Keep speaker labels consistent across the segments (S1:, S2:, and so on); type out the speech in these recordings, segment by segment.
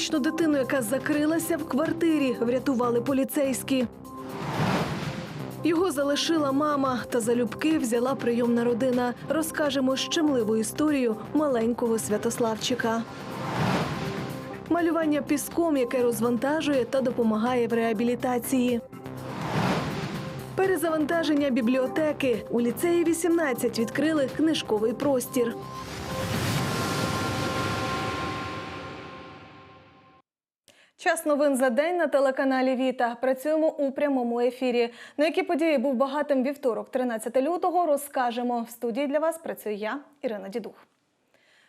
S1: П'ятирічну дитину, яка закрилася в квартирі, врятували поліцейські. Його залишила мама та залюбки взяла прийомна родина. Розкажемо щемливу історію маленького Святославчика. Малювання піском, яке розвантажує та допомагає в реабілітації. Перезавантаження бібліотеки. У ліцеї 18 відкрили книжковий простір. Час новин за день на телеканалі Віта. Працюємо у прямому ефірі. На які події був багатим вівторок, 13 лютого, розкажемо. В студії для вас працюю я, Ірина Дідух.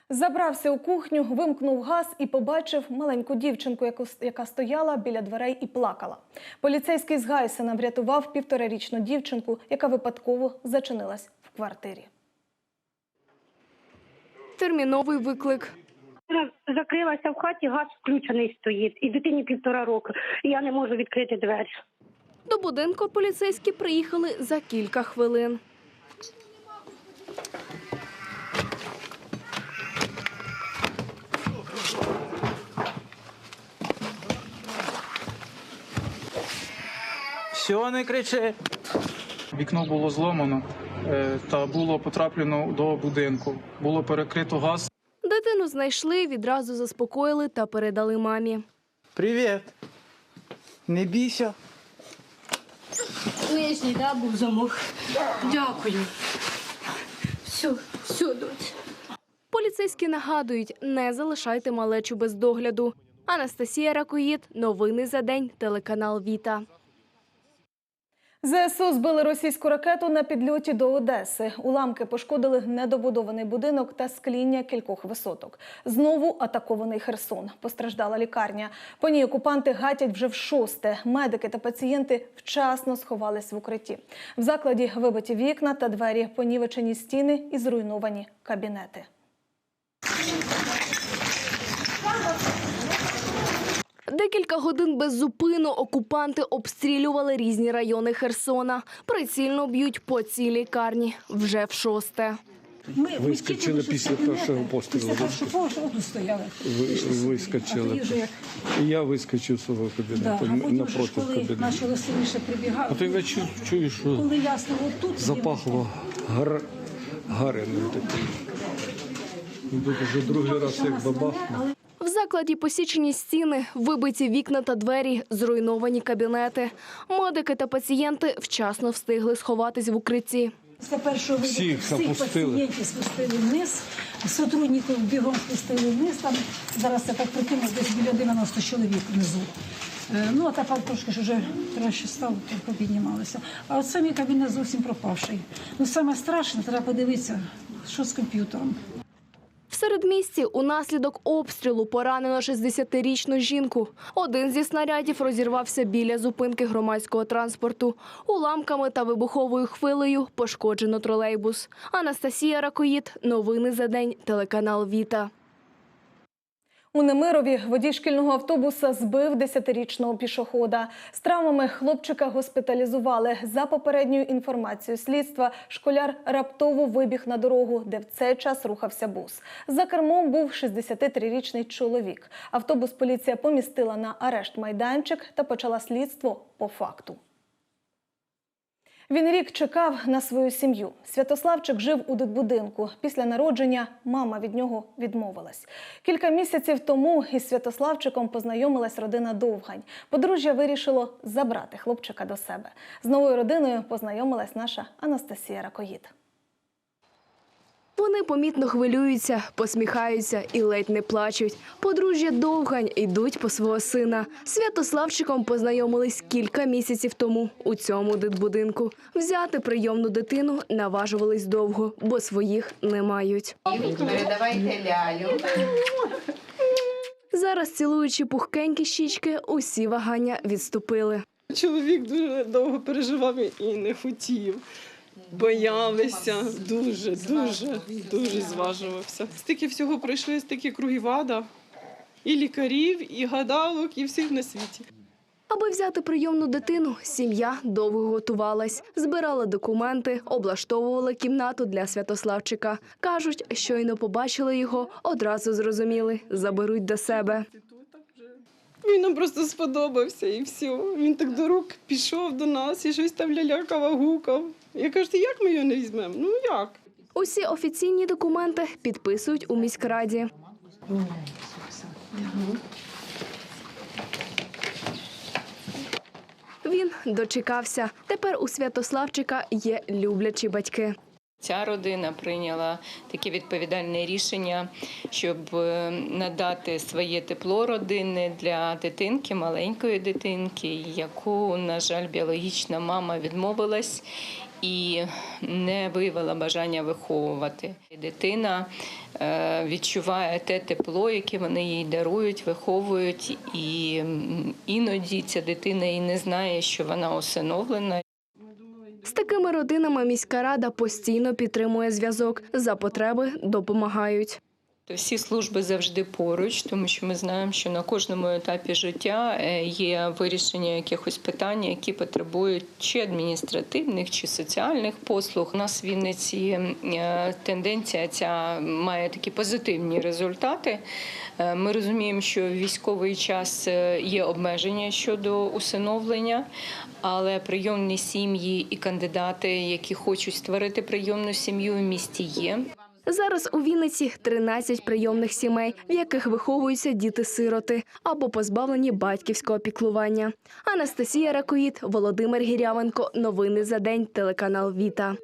S1: Забрався у кухню, вимкнув газ і побачив маленьку дівчинку, яка стояла біля дверей і плакала. Поліцейський з Гайсена врятував півторарічну дівчинку, яка випадково зачинилась в квартирі.
S2: Терміновий виклик.
S3: Закрилася в хаті, газ включений стоїть, і дитині півтора року. І я не можу відкрити двері.
S2: До будинку поліцейські приїхали за кілька хвилин.
S4: Все, не кричи. Вікно було зломано е, та було потраплено до будинку. Було перекрито газ.
S2: Дитину знайшли, відразу заспокоїли та передали мамі.
S4: Привіт. Не бійся.
S5: Нижній, да, був замок. Дякую. Все, все, доць.
S2: Поліцейські нагадують, не залишайте малечу без догляду. Анастасія Ракоїд, новини за день, телеканал Віта.
S1: ЗСУ збили російську ракету на підльоті до Одеси. Уламки пошкодили недобудований будинок та скління кількох висоток. Знову атакований Херсон. Постраждала лікарня. По ній окупанти гатять вже в шосте. Медики та пацієнти вчасно сховались в укритті. В закладі вибиті вікна та двері, понівечені стіни і зруйновані кабінети.
S2: Декілька годин без зупину окупанти обстрілювали різні райони Херсона. Прицільно б'ють по цій лікарні вже в шосте.
S6: Ми вискочили після першого пострілу.
S7: Після першого пострілу тут стояли.
S6: Вискочили. я вискочив з свого кабінету
S7: А потім
S6: напроти кабінету.
S7: почали сильніше прибігати.
S6: А то я чую, що
S7: Коли ясно, отут
S6: запахло гар... гареним таким. Ну, вже другий раз як бабахнув.
S2: В закладі посічені стіни, вибиті вікна та двері, зруйновані кабінети. Медики та пацієнти вчасно встигли сховатись в укритті.
S7: Після першого
S6: Всіх
S7: всіх пацієнтів спустили вниз, сотрудників бігом спустили вниз. Там зараз я так прикинув, десь біля 90 чоловік внизу. Е, Ну, а тепер трошки ж вже краще стало, трохи піднімалися. А от самі кабінет зовсім пропавший. Ну, саме страшне, треба подивитися, що з комп'ютером.
S2: Середмісті унаслідок обстрілу поранено 60-річну жінку. Один зі снарядів розірвався біля зупинки громадського транспорту. Уламками та вибуховою хвилею пошкоджено тролейбус. Анастасія Ракоїд. Новини за день. Телеканал Віта.
S1: У Немирові водій шкільного автобуса збив 10-річного пішохода. З травмами хлопчика госпіталізували. За попередньою інформацією слідства, школяр раптово вибіг на дорогу, де в цей час рухався бус. За кермом був 63-річний чоловік. Автобус поліція помістила на арешт майданчик та почала слідство по факту. Він рік чекав на свою сім'ю. Святославчик жив у дитбудинку. Після народження мама від нього відмовилась. Кілька місяців тому із Святославчиком познайомилась родина Довгань. Подружжя вирішило забрати хлопчика до себе. З новою родиною познайомилась наша Анастасія Ракоїд.
S2: Вони помітно хвилюються, посміхаються і ледь не плачуть. Подружжя Довгань йдуть по свого сина. Святославчиком познайомились кілька місяців тому у цьому дитбудинку. Взяти прийомну дитину наважувались довго, бо своїх не мають.
S8: Передавайте лялю.
S2: Зараз, цілуючи пухкенькі щічки, усі вагання відступили.
S9: Чоловік дуже довго переживав і не хотів. Боялися дуже, дуже, дуже зважувався. Стільки всього пройшли, стільки кругів ада, і лікарів, і гадалок, і всіх на світі.
S2: Аби взяти прийомну дитину, сім'я довго готувалась, збирала документи, облаштовувала кімнату для Святославчика. Кажуть, щойно побачили його, одразу зрозуміли, заберуть до себе.
S9: Він нам просто сподобався і все. Він так до рук пішов до нас і щось там лялякав, гукав. Я кажу, як ми його не візьмемо? Ну як?
S2: Усі офіційні документи підписують у міськраді. Він дочекався. Тепер у Святославчика є люблячі батьки.
S10: Ця родина прийняла таке відповідальне рішення, щоб е, надати своє тепло родини для дитинки, маленької дитинки, яку, на жаль, біологічна мама відмовилась і не виявила бажання виховувати. Дитина е, відчуває те тепло, яке вони їй дарують, виховують, і іноді ця дитина і не знає, що вона усиновлена.
S2: З такими родинами міська рада постійно підтримує зв'язок. За потреби допомагають.
S10: То Всі служби завжди поруч, тому що ми знаємо, що на кожному етапі життя е, є вирішення якихось питань, які потребують чи адміністративних, чи соціальних послуг. У нас в Вінниці е, тенденція ця має такі позитивні результати. Е, Ми розуміємо, що в військовий час є обмеження щодо усиновлення, але прийомні сім'ї і кандидати, які хочуть створити прийомну сім'ю в місті, є.
S2: Зараз у Вінниці 13 прийомних сімей, в яких виховуються діти-сироти або позбавлені батьківського піклування. Анастасія Ракоїд, Володимир Гірявенко. Новини за день. Телеканал Віта.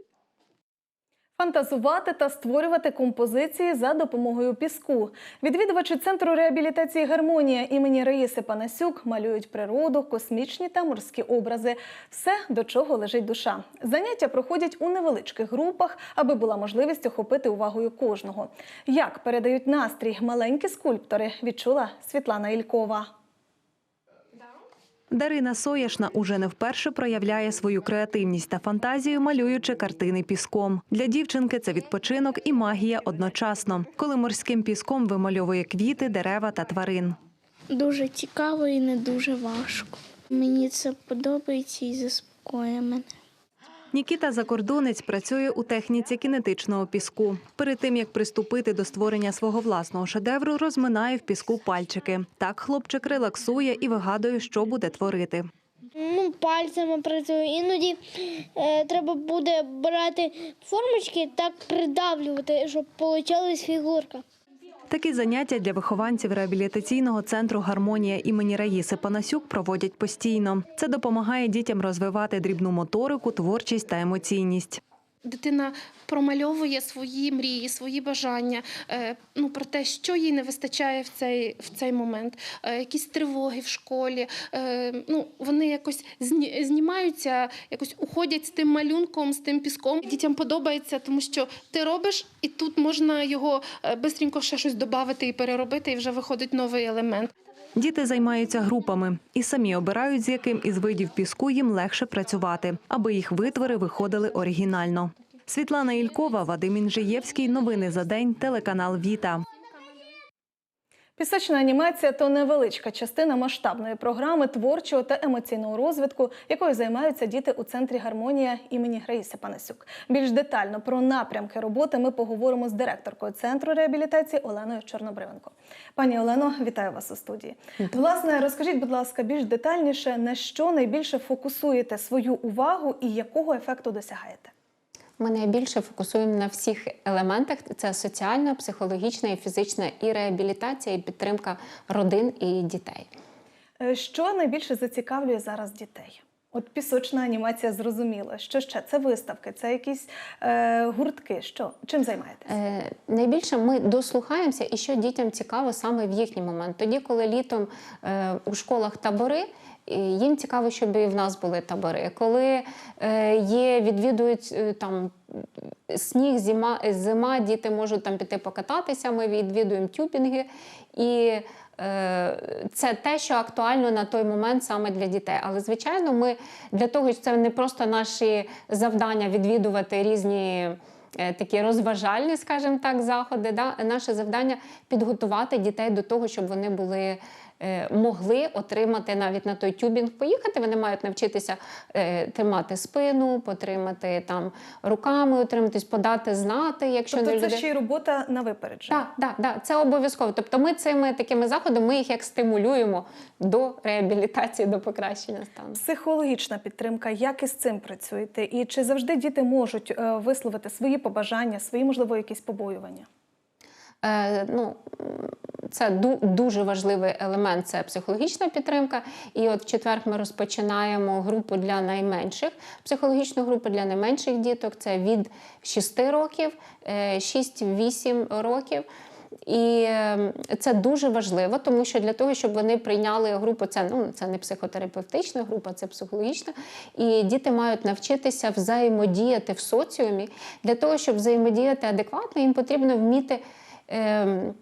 S1: Фантазувати та створювати композиції за допомогою піску. Відвідувачі центру реабілітації гармонія імені Раїси Панасюк малюють природу, космічні та морські образи. Все, до чого лежить душа. Заняття проходять у невеличких групах, аби була можливість охопити увагою кожного. Як передають настрій маленькі скульптори, відчула Світлана Ількова.
S11: Дарина Сояшна уже не вперше проявляє свою креативність та фантазію, малюючи картини піском. Для дівчинки це відпочинок і магія одночасно, коли морським піском вимальовує квіти, дерева та тварин.
S12: Дуже цікаво і не дуже важко. Мені це подобається і заспокоює мене.
S11: Нікіта Закордонець працює у техніці кінетичного піску. Перед тим як приступити до створення свого власного шедевру, розминає в піску пальчики. Так хлопчик релаксує і вигадує, що буде творити.
S12: Ну, пальцями працюю. Іноді е, треба буде брати формочки так придавлювати, щоб вийшла фігурка.
S11: Такі заняття для вихованців реабілітаційного центру Гармонія імені Раїси Панасюк проводять постійно. Це допомагає дітям розвивати дрібну моторику, творчість та емоційність.
S13: Дитина промальовує свої мрії, свої бажання е, ну, про те, що їй не вистачає в цей, в цей момент, е, якісь тривоги в школі. е, Ну, вони якось зні- знімаються, якось уходять з тим малюнком, з тим піском. Дітям подобається, тому що ти робиш, і тут можна його швидко ще щось додати і переробити, і вже виходить новий елемент.
S11: Діти займаються групами і самі обирають, з яким із видів піску їм легше працювати, аби їх витвори виходили оригінально. Світлана Ількова, Вадим Інжиєвський. Новини за день. Телеканал Віта.
S1: Пісочна анімація то невеличка частина масштабної програми творчого та емоційного розвитку, якою займаються діти у центрі гармонія імені Раїси Панасюк. Більш детально про напрямки роботи ми поговоримо з директоркою центру реабілітації Оленою Чорнобривенко. Пані Олено, вітаю вас у студії. Власне, розкажіть, будь ласка, більш детальніше на що найбільше фокусуєте свою увагу і якого ефекту досягаєте?
S14: Ми найбільше фокусуємо на всіх елементах: це соціальна, психологічна і фізична і реабілітація, і підтримка родин і дітей.
S1: Е, Що найбільше зацікавлює зараз дітей? От пісочна анімація зрозуміла. Що ще? Це виставки, це якісь е, гуртки. Що? Чим займаєтесь?
S14: Е, найбільше ми дослухаємося, і що дітям цікаво саме в їхній момент. Тоді, коли літом е, у школах табори. Їм цікаво, щоб і в нас були табори. Коли е, є, відвідують е, там сніг, зима, зима, діти можуть там піти покататися. Ми відвідуємо тюбінги. І це те, що актуально на той момент саме для дітей. Але звичайно, ми для того, що це не просто наші завдання відвідувати різні. е, Такі розважальні, скажімо так, заходи. Да? Наше завдання підготувати дітей до того, щоб вони були е, могли отримати навіть на той тюбінг поїхати. Вони мають навчитися е, тримати спину, потримати там руками, утриматись, подати знати, якщо
S1: Тобто
S14: не
S1: це
S14: люди...
S1: ще й робота на випередження.
S14: Так, так, так, це обов'язково. Тобто ми цими такими заходами ми їх як стимулюємо до реабілітації, до покращення стану.
S1: Психологічна підтримка, як із цим працюєте? І чи завжди діти можуть е, висловити свої побажання, свої, можливо, якісь побоювання?
S14: Е, ну, це дуже важливий елемент це психологічна підтримка. І от в четвер ми розпочинаємо групу для найменших. Психологічну групу для найменших діток це від 6 років, е, 6-8 років. І е, це дуже важливо, тому що для того, щоб вони прийняли групу, це ну це не психотерапевтична група, це психологічна. І діти мають навчитися взаємодіяти в соціумі. Для того, щоб взаємодіяти адекватно, їм потрібно вміти. Ем,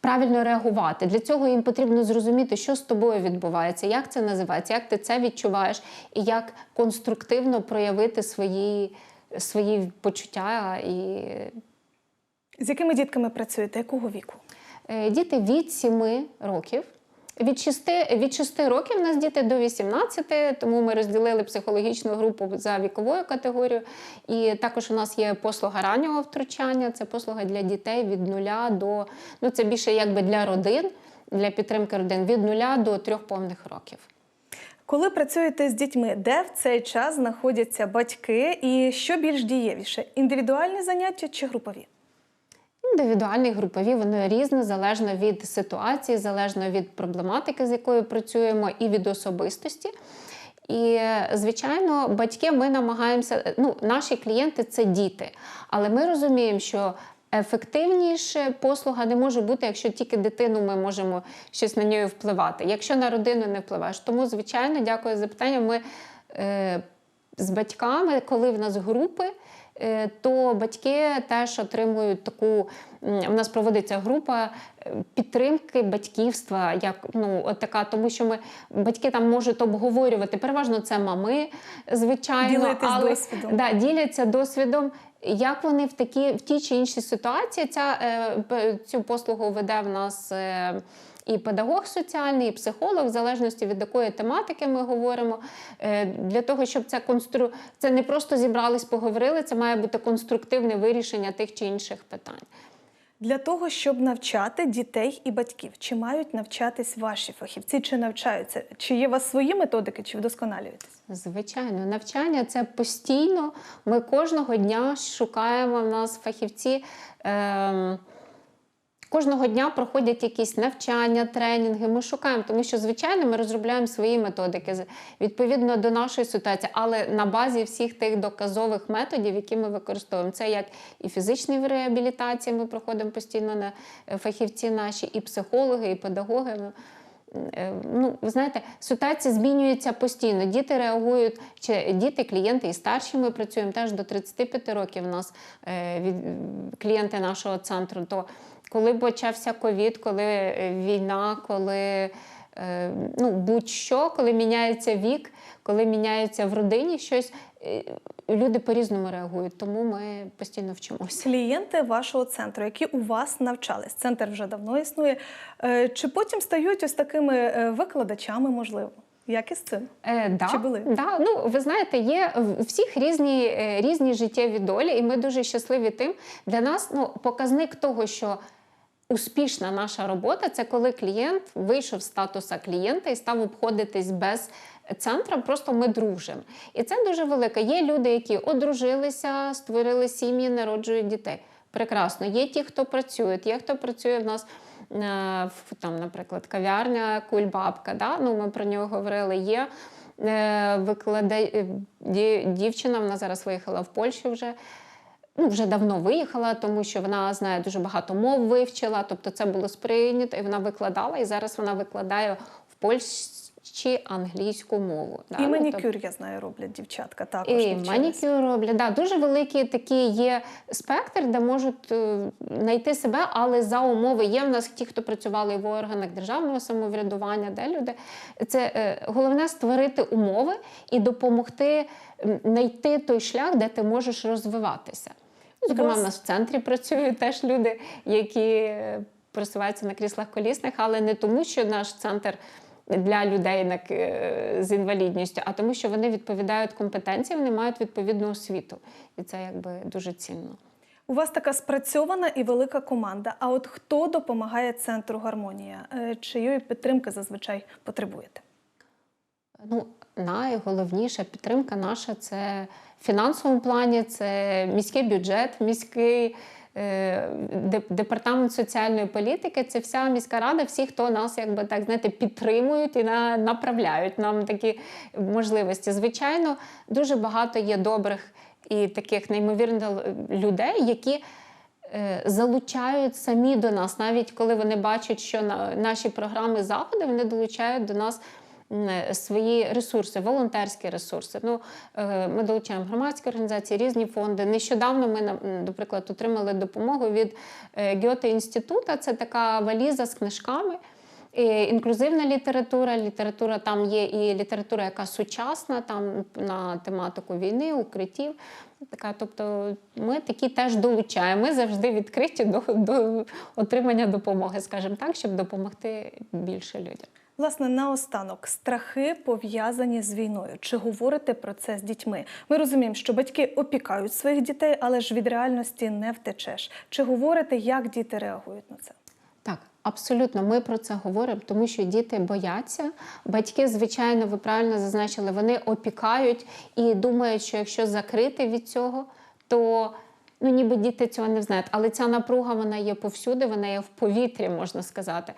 S14: Правильно реагувати. Для цього їм потрібно зрозуміти, що з тобою відбувається, як це називається, як ти це відчуваєш, і як конструктивно проявити свої, свої почуття і
S1: З якими дітками працюєте? Якого віку?
S14: Е, Діти від 7 років. Від 6, від 6 років у нас діти до 18, тому ми розділили психологічну групу за віковою категорією. І також у нас є послуга раннього втручання. Це послуга для дітей від 0 до ну це більше якби для родин, для підтримки родин від 0 до 3 повних років.
S1: Коли працюєте з дітьми, де в цей час знаходяться батьки, і що більш дієвіше індивідуальні заняття чи групові?
S14: Індивідуальні, групові, воно різне, залежно від ситуації, залежно від проблематики, з якою працюємо, і від особистості. І, звичайно, батьки ми намагаємося, ну, наші клієнти це діти. Але ми розуміємо, що ефективніше послуга не може бути, якщо тільки дитину ми можемо щось на неї впливати. Якщо на родину не впливаєш. Тому, звичайно, дякую за питання. Ми е, з батьками, коли в нас групи, то батьки теж отримують таку. У нас проводиться група е, підтримки батьківства, як ну от така, тому що ми батьки там можуть обговорювати. Переважно це мами, звичайно,
S1: Ділитись
S14: але
S1: досвідом.
S14: Да, діляться досвідом. Як вони в такі в тій чи іншій ситуації ця е, цю послугу веде в нас е, і педагог соціальний, і психолог, в залежності від якої тематики ми говоримо. Е, для того, щоб це констру... це не просто зібрались, поговорили, це має бути конструктивне вирішення тих чи інших питань.
S1: Для того, щоб навчати дітей і батьків, чи мають навчатись ваші фахівці, чи навчаються? Чи є у вас свої методики, чи вдосконалюєтесь?
S14: Звичайно, навчання це постійно. Ми кожного дня шукаємо в нас фахівці. Ем, Кожного дня проходять якісь навчання, тренінги. Ми шукаємо, тому що, звичайно, ми розробляємо свої методики відповідно до нашої ситуації, але на базі всіх тих доказових методів, які ми використовуємо. Це як і фізичні реабілітації, ми проходимо постійно на е, фахівці наші, і психологи, і педагоги. Ну, Е, Ну, ви знаєте, ситуація змінюється постійно. Діти реагують, чи діти, клієнти і старші. Ми працюємо теж до 35 років. У нас е, від, клієнти нашого центру. То коли почався ковід, коли е, війна, коли е, ну, будь-що, коли міняється вік, коли міняється в родині щось, е, люди по-різному реагують. Тому ми постійно вчимося.
S1: Клієнти вашого центру, які у вас навчались, центр вже давно існує. Чи потім стають ось такими викладачами, можливо? Як із цим?
S14: Е, да,
S1: Чи були?
S14: Да. Ну, ви знаєте, є всіх різні, різні життєві долі, і ми дуже щасливі тим. Для нас ну, показник того, що успішна наша робота це коли клієнт вийшов з статуса клієнта і став обходитись без центра, просто ми дружимо. І це дуже велике. Є люди, які одружилися, створили сім'ї, народжують дітей. Прекрасно. Є ті, хто працює, є хто працює в нас. е, Там, наприклад, кав'ярня Кульбабка, да? ну, ми про нього говорили. Є е, викладе... е, ді- дівчина, вона зараз виїхала в Польщу вже. Ну, вже давно виїхала, тому що вона знає дуже багато мов вивчила, тобто це було сприйнято, і вона викладала, і зараз вона викладає в Польщі англійську мову.
S1: І
S14: Ну,
S1: манікюр, я знаю, роблять дівчатка також.
S14: і
S1: навчились.
S14: манікюр роблять. Да, дуже великий такий є спектр, де можуть е, знайти себе, але за умови є в нас ті, хто працювали в органах державного самоврядування, де люди. Це е, головне створити умови і допомогти знайти той шлях, де ти можеш розвиватися. Зокрема, в нас в центрі працюють теж люди, які. е, пересуваються на кріслах колісних, але не тому, що наш центр для людей з інвалідністю, а тому, що вони відповідають компетенції, вони мають відповідну освіту. І це якби дуже цінно.
S1: У вас така спрацьована і велика команда. А от хто допомагає центру гармонія? Е, Чиєї підтримки зазвичай потребуєте?
S14: Ну, найголовніша підтримка наша це в фінансовому плані, це міський бюджет, міський е, департамент соціальної політики. Це вся міська рада, всі, хто нас якби так знаєте, підтримують і на, направляють нам такі можливості. Звичайно, дуже багато є добрих і таких неймовірних людей, які е, залучають самі до нас, навіть коли вони бачать, що на наші програми заходи вони долучають до нас. Свої ресурси, волонтерські ресурси. Ну, е, ми долучаємо громадські організації, різні фонди. Нещодавно ми, на- наприклад, отримали допомогу від Гьоте інституту. Це така валіза з книжками. Інклюзивна література, література там є і література, яка сучасна, там на тематику війни, укриттів. Така, тобто ми такі теж долучаємо. Ми завжди відкриті до, до отримання допомоги, скажімо так, щоб допомогти більше людям.
S1: Власне, наостанок страхи пов'язані з війною. Чи говорите про це з дітьми? Ми розуміємо, що батьки опікають своїх дітей, але ж від реальності не втечеш. Чи говорите, як діти реагують на це?
S14: Так, абсолютно, ми про це говоримо, тому що діти бояться. Батьки, звичайно, ви правильно зазначили, вони опікають і думають, що якщо закрити від цього, то ну ніби діти цього не знають. Але ця напруга вона є повсюди, вона є в повітрі, можна сказати.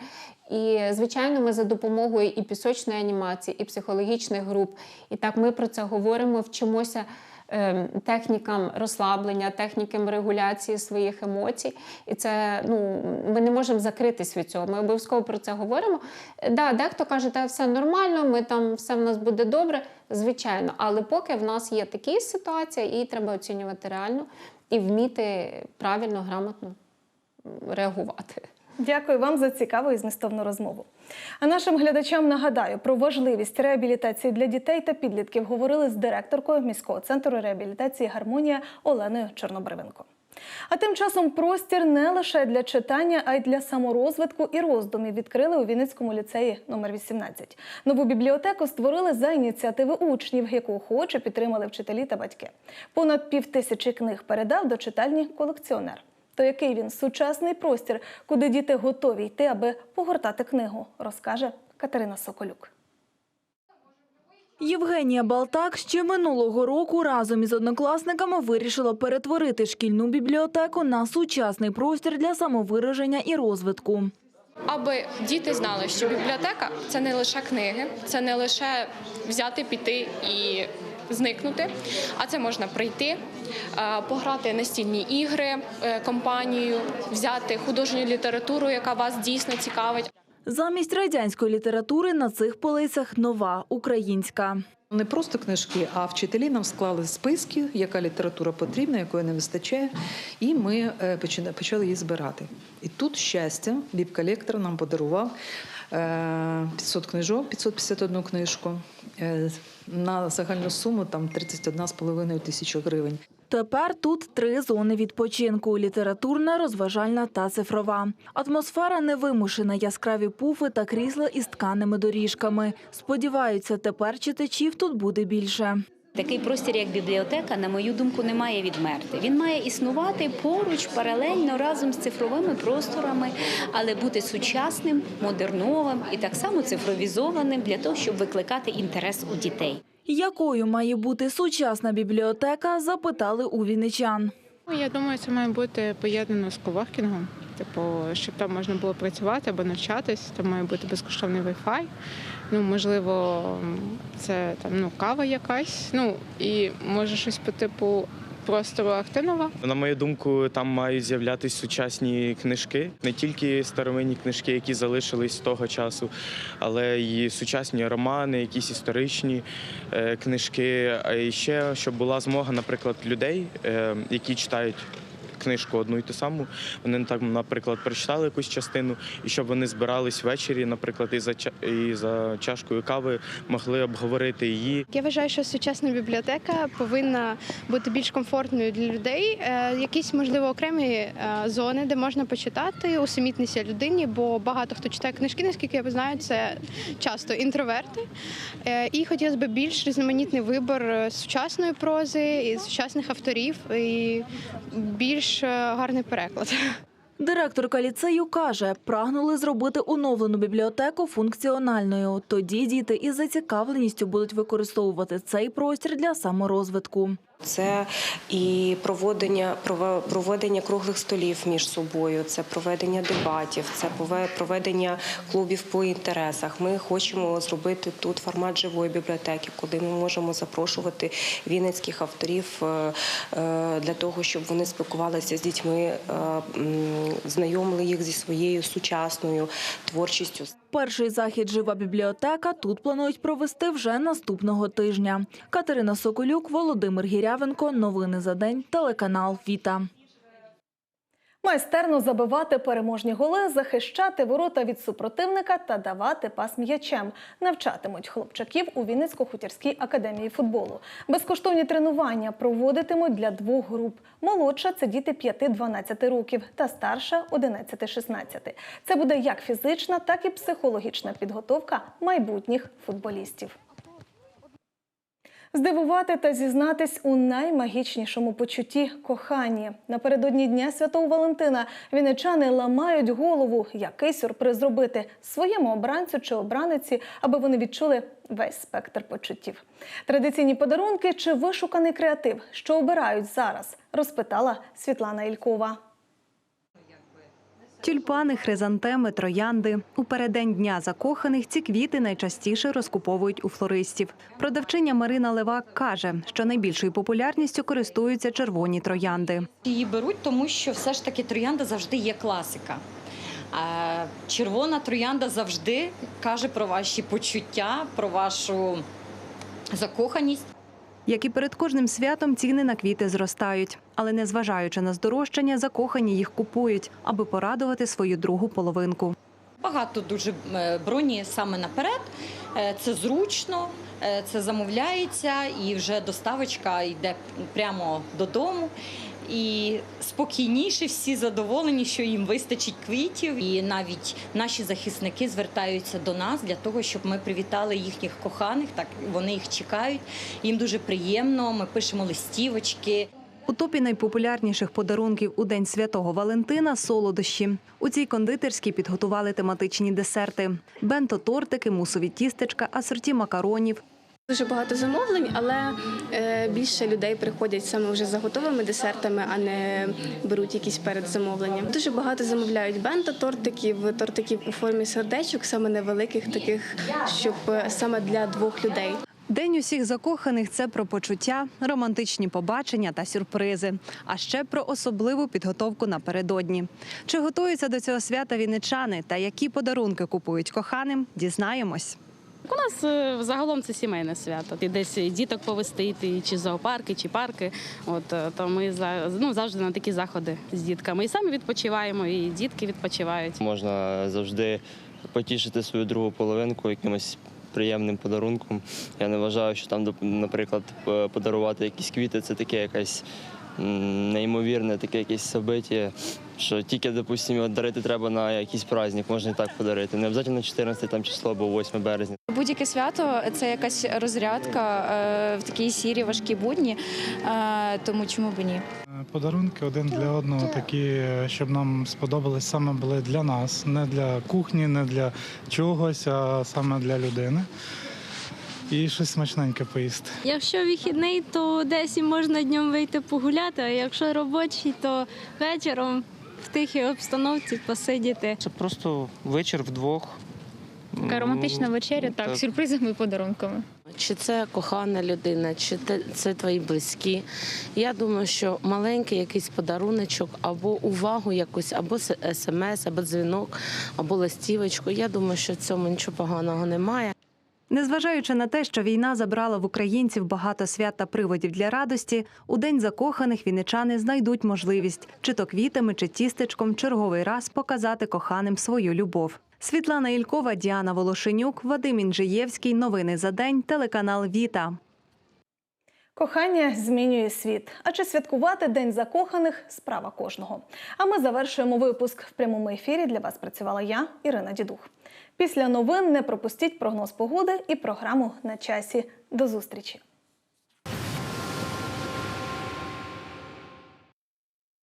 S14: І звичайно, ми за допомогою і пісочної анімації, і психологічних груп, і так ми про це говоримо, вчимося ем, технікам розслаблення, технікам регуляції своїх емоцій. І це ну ми не можемо закритись від цього. Ми обов'язково про це говоримо. Да, дехто каже, та все нормально, ми там все в нас буде добре. Звичайно, але поки в нас є такі ситуації, її треба оцінювати реально і вміти правильно, грамотно реагувати.
S1: Дякую вам за цікаву і змістовну розмову. А нашим глядачам нагадаю про важливість реабілітації для дітей та підлітків говорили з директоркою міського центру реабілітації Гармонія Оленою Чорнобривенко. А тим часом простір не лише для читання, а й для саморозвитку і роздумів відкрили у Вінницькому ліцеї номер 18. Нову бібліотеку створили за ініціативи учнів, яку охоче підтримали вчителі та батьки. Понад півтисячі книг передав до читальні колекціонер. То який він сучасний простір, куди діти готові йти, аби погортати книгу, розкаже Катерина Соколюк.
S15: Євгенія Балтак ще минулого року разом із однокласниками вирішила перетворити шкільну бібліотеку на сучасний простір для самовираження і розвитку.
S16: Аби діти знали, що бібліотека це не лише книги, це не лише взяти, піти і зникнути, а це можна прийти, е, пограти настільні ігри е, компанією, взяти художню літературу, яка вас дійсно цікавить.
S15: Замість радянської літератури на цих полицях нова українська.
S17: Не просто книжки, а вчителі нам склали списки, яка література потрібна, якої не вистачає, і ми е, почали її збирати. І тут щастя, віп-колектор нам подарував 500 книжок, 551 книжку е, на загальну суму там 31,5 тисячі гривень.
S15: Тепер тут три зони відпочинку: літературна, розважальна та цифрова. Атмосфера невимушена, яскраві пуфи та крісла із тканими доріжками. Сподіваються, тепер читачів тут буде більше.
S18: Такий простір, як бібліотека, на мою думку, не має відмерти. Він має існувати поруч, паралельно разом з цифровими просторами, але бути сучасним, модерновим і так само цифровізованим для того, щоб викликати інтерес у дітей.
S15: Якою має бути сучасна бібліотека, запитали у вінничан.
S19: Ну, Я думаю, це має бути поєднано з коворкінгом. Типу, щоб там можна було працювати або навчатись, там має бути безкоштовний Wi-Fi. Ну, можливо, це там ну, кава якась. Ну і може щось по типу простору активного.
S20: На мою думку, там мають з'являтися сучасні книжки, не тільки старовинні книжки, які залишились з того часу, але й сучасні романи, якісь історичні е, книжки. А ще щоб була змога, наприклад, людей, е, які читають книжку одну і ту саму. Вони там, наприклад, прочитали якусь частину, і щоб вони збирались ввечері, наприклад, і за і за чашкою кави могли обговорити її.
S21: Я вважаю, що сучасна бібліотека повинна бути більш комфортною для людей. Е, Якісь можливо окремі е, зони, де можна почитати, усамітнитися людині, бо багато хто читає книжки, наскільки я знаю, це часто інтроверти. Е, І хотілося б більш різноманітний вибір сучасної прози і сучасних авторів, і більш е, гарний переклад.
S15: Директорка ліцею каже, прагнули зробити оновлену бібліотеку функціональною. Тоді діти із зацікавленістю будуть використовувати цей простір для саморозвитку.
S22: Це і проводення прове- проведення круглих столів між собою, це проведення дебатів, це проведення клубів по інтересах. Ми хочемо зробити тут формат живої бібліотеки, куди ми можемо запрошувати вінницьких авторів е, е, для того, щоб вони спілкувалися з дітьми, е, знайомили їх зі своєю сучасною творчістю.
S15: Перший захід Жива бібліотека тут планують провести вже наступного тижня. Катерина Соколюк, Володимир Гірявенко. Новини за день. Телеканал Віта.
S1: Майстерно забивати переможні голи, захищати ворота від супротивника та давати пас м'ячем. Навчатимуть хлопчаків у Вінницько-Хутірській академії футболу. Безкоштовні тренування проводитимуть для двох груп. Молодша це діти 5-12 років та старша 11-16. Це буде як фізична, так і психологічна підготовка майбутніх футболістів. Здивувати та зізнатись у наймагічнішому почутті коханні. Напередодні Дня Святого Валентина вінничани ламають голову, який сюрприз зробити своєму обранцю чи обраниці, аби вони відчули весь спектр почуттів. Традиційні подарунки чи вишуканий креатив, що обирають зараз, розпитала Світлана Ількова.
S11: Тюльпани, хризантеми, троянди. У переддень дня закоханих ці квіти найчастіше розкуповують у флористів. Продавчиня Марина Левак каже, що найбільшою популярністю користуються червоні троянди.
S23: Її беруть, тому що все ж таки троянда завжди є класика. А червона троянда завжди каже про ваші почуття, про вашу закоханість.
S11: Як і перед кожним святом, ціни на квіти зростають, але незважаючи на здорожчання, закохані їх купують, аби порадувати свою другу половинку.
S23: Багато дуже е, броні саме наперед. Е, Це зручно, е, це замовляється, і вже доставочка йде прямо додому. І спокійніше всі задоволені, що їм вистачить квітів. І навіть наші захисники звертаються до нас для того, щоб ми привітали їхніх коханих. Так вони їх чекають. Їм дуже приємно. Ми пишемо листівочки.
S11: У топі найпопулярніших подарунків у День Святого Валентина солодощі. У цій кондитерській підготували тематичні десерти: бенто-тортики, мусові тістечка, асорті макаронів.
S24: Дуже багато замовлень, але е, більше людей приходять саме вже за готовими десертами, а не беруть якісь перед замовленням. Дуже багато замовляють бенто тортиків, тортиків у формі сердечок, саме невеликих, таких, щоб е, саме для двох людей.
S11: День усіх закоханих це про почуття, романтичні побачення та сюрпризи, а ще про особливу підготовку напередодні. Чи готуються до цього свята вінничани та які подарунки купують коханим, дізнаємось.
S25: У нас е, загалом це сімейне свято. І десь діток повестити, чи зоопарки, чи парки. От е, то ми ну, завжди на такі заходи з дітками. І самі відпочиваємо, і дітки відпочивають.
S26: Можна завжди потішити свою другу половинку якимось приємним подарунком. Я не вважаю, що там, наприклад, подарувати якісь квіти це таке якесь неймовірне, таке якесь собиття, що тільки, допустимо, дарити треба на якийсь праздник, можна і так подарити. Не обов'язково 14 там число або 8 березня.
S27: Будь-яке свято це якась розрядка е, в такій сірі важкі будні, е, тому чому б ні?
S4: Подарунки один для одного такі, щоб нам сподобались саме були для нас, не для кухні, не для чогось, а саме для людини. І щось смачненьке поїсти.
S28: Якщо вихідний, то десь і можна днем вийти погуляти, а якщо робочий, то вечором в тихій обстановці посидіти.
S29: Це просто вечір вдвох.
S28: Така романтична
S29: Ну,
S28: вечеря, так, з сюрпризами і подарунками.
S30: Чи це кохана людина, чи те- це твої близькі. Я думаю, що маленький якийсь подаруночок або увагу якусь, або смс, або дзвінок, або листівочку. Я думаю, що в цьому нічого поганого немає.
S11: Незважаючи на те, що війна забрала в українців багато свят та приводів для радості, у день закоханих вінничани знайдуть можливість чи то квітами, чи тістечком черговий раз показати коханим свою любов. Світлана Ількова, Діана Волошенюк, Вадим Інжиєвський. Новини за день. Телеканал Віта.
S1: Кохання змінює світ. А чи святкувати День закоханих справа кожного. А ми завершуємо випуск в прямому ефірі. Для вас працювала я, Ірина Дідух. Після новин не пропустіть прогноз погоди і програму на часі. До зустрічі.